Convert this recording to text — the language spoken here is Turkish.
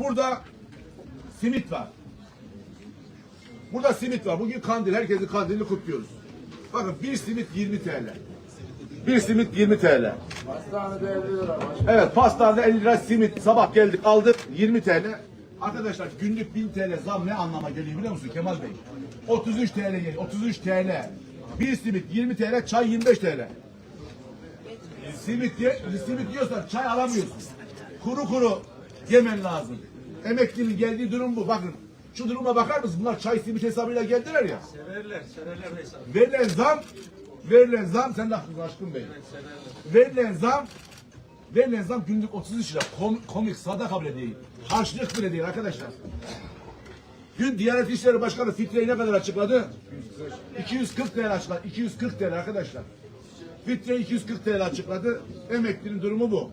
Burada simit var. Burada simit var. Bugün kandil. Herkesin kandilini kutluyoruz. Bakın bir simit 20 TL. Bir simit 20 TL. Hastanede 50 lira. Evet pastanede 50 lira simit. Sabah geldik aldık 20 TL. Arkadaşlar günlük 1000 TL zam ne anlama geliyor biliyor musun Kemal Bey? 33 TL geliyor. 33 TL. Bir simit 20 TL, çay 25 TL. Simit, ye, simit yiyorsan çay alamıyorsun. Kuru kuru yemen lazım. Emeklinin geldiği durum bu. Bakın şu duruma bakar mısın? Bunlar çay simit hesabıyla geldiler ya. Severler, severler hesabı. Verilen zam, verilen zam, sen de haklısın aşkım bey. Verilen zam, verilen zam günlük 33 lira. Kom- komik, sadaka bile değil. Harçlık bile değil arkadaşlar. Dün Diyanet İşleri Başkanı fitreyi ne kadar açıkladı? 240 TL açıkladı. 240 TL arkadaşlar. Fitre 240 TL açıkladı. Emeklinin durumu bu.